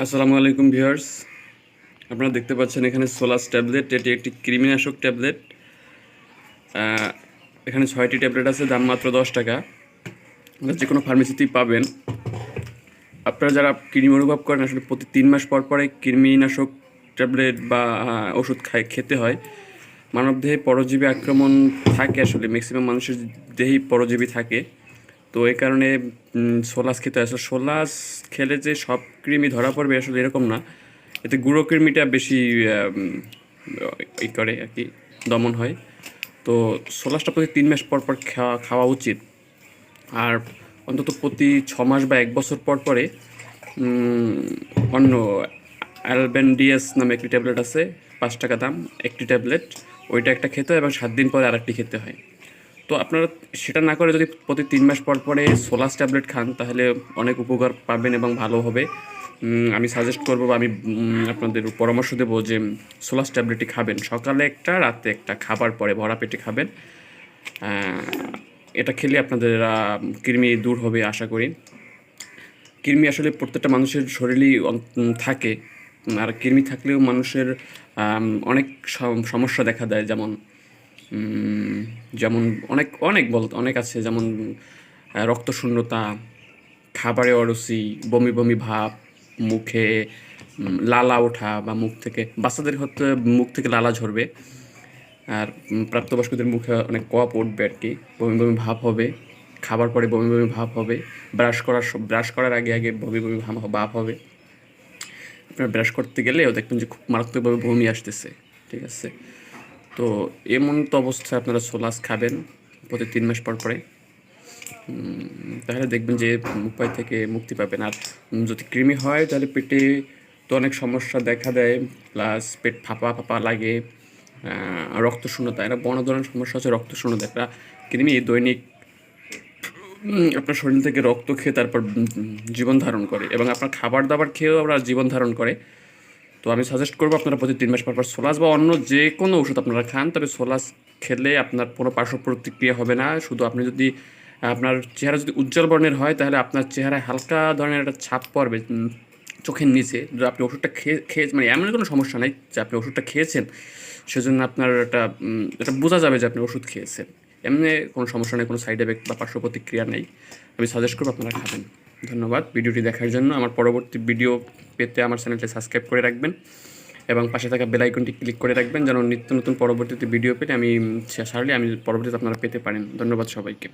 আসসালামু আলাইকুম ভিউয়ার্স। আপনারা দেখতে পাচ্ছেন এখানে সোলাস ট্যাবলেট, এটি একটি কৃমিনাশক ট্যাবলেট। এখানে ছয়টি ট্যাবলেট আছে, দাম মাত্র দশ টাকা। যে কোনো ফার্মেসিতেই পাবেন। আপনারা যারা কৃমি অনুভব করেন, আসলে প্রতি তিন মাস পর পরে কৃমিনাশক ট্যাবলেট বা ওষুধ খায়, খেতে হয়। মানবদেহে পরজীবী আক্রমণ থাকে আসলে ম্যাক্সিমাম মানুষের দেহেই পরজীবী থাকে। তো এই কারণে সোলাস খেতে আসলে সোলাস খেলে যে সব কৃমি ধরা পড়বে আসলে এরকম না। এতে গুঁড়ো কৃমিটা বেশি ই করে আর কি, দমন হয়। তো সোলাসটা প্রতি তিন মাস পর পর খাওয়া খাওয়া উচিত। আর অন্তত প্রতি ছ মাস বা এক বছর পর পরে অন্য অ্যালবেন্ডিয়াস নামে একটি ট্যাবলেট আছে, পাঁচ টাকা দাম, একটি ট্যাবলেট। ওইটা একটা খেতে হয় এবং সাত দিন পরে আরেকটি খেতে হয়। তো আপনারা সেটা না করে যদি প্রতি তিন মাস পর পরে সোলাস ট্যাবলেট খান, তাহলে অনেক উপকার পাবেন এবং ভালো হবে। আমি সাজেস্ট করব বা আমি আপনাদের পরামর্শ দেবো যে সোলাস ট্যাবলেটটি খাবেন। সকালে একটা, রাতে একটা, খাবার পরে ভরা পেটে খাবেন। এটা খেলে আপনাদের কৃমি দূর হবে আশা করি। কৃমি আসলে প্রত্যেকটা মানুষের শরীরেই থাকে। আর কৃমি থাকলেও মানুষের অনেক সমস্যা দেখা দেয়। যেমন যেমন অনেক অনেক বলতে অনেক আছে, যেমন রক্তশূন্যতা, খাবারে অরুচি, বমি বমি ভাব, মুখে লালা ওঠা বা মুখ থেকে, বাচ্চাদের হয়তো মুখ থেকে লালা ঝরবে। আর প্রাপ্তবয়স্কদের মুখে অনেক কপ উঠবে আর কি। বমি বমি ভাব হবে, খাবার পরে বমি বমি ভাব হবে, ব্রাশ করার ব্রাশ করার আগে আগে বমি বমি ভাব- ভাব হবে। আপনার ব্রাশ করতে গেলেও দেখবেন যে খুব মারাত্মকভাবে বমি আসতেছে, ঠিক আছে? তো এমন তো অবস্থায় আপনারা সোলাস খাবেন প্রতি তিন মাস পর পরে। তাহলে দেখবেন যে উপায় থেকে মুক্তি পাবেন। আর যদি কৃমি হয়, তাহলে পেটে তো অনেক সমস্যা দেখা দেয়, প্লাস পেট ফাঁপা ফাঁপা লাগে রক্তশূন্যতা। এটা বড় ধরনের সমস্যা হচ্ছে রক্তশূন্যতা। একটা কৃমি দৈনিক আপনার শরীর থেকে রক্ত খেয়ে তারপর জীবন ধারণ করে এবং আপনার খাবার দাবার খেয়েও আমরা জীবন ধারণ করে। তো আমি সাজেস্ট করব আপনারা প্রতি তিন মাস পর সোলাস বা অন্য যে কোনো ওষুধ আপনারা খান, তবে সোলাস খেলে আপনার কোনো পার্শ্ব প্রতিক্রিয়া হবে না। শুধু আপনি যদি, আপনার চেহারা যদি উজ্জ্বল বর্ণের হয়, তাহলে আপনার চেহারায় হালকা ধরনের একটা ছাপ পড়বে চোখের নিচে। যদি আপনি ওষুধটা খেয়ে খেয়ে মানে এমন কোনো সমস্যা নেই যে আপনি ওষুধটা খেয়েছেন, সেজন্য আপনার একটা এটা বোঝা যাবে যে আপনি ওষুধ খেয়েছেন। এমনি কোনো সমস্যা নেই, কোনো সাইড এফেক্ট বা পার্শ্ব প্রতিক্রিয়া নেই। আমি সাজেস্ট করব আপনারা খাবেন। ধন্যবাদ ভিডিওটি দেখার জন্য। আমার পরবর্তী ভিডিও পেতে আমার চ্যানেলটি সাবস্ক্রাইব করে রাখবেন এবং পাশে থাকা বেল আইকনটি ক্লিক করে রাখবেন যেন নিত্য নতুন পরবর্তীতে ভিডিও পেলে আমি সারলে আমি পরবর্তীতে আপনারা পেতে পারেন। ধন্যবাদ সবাইকে।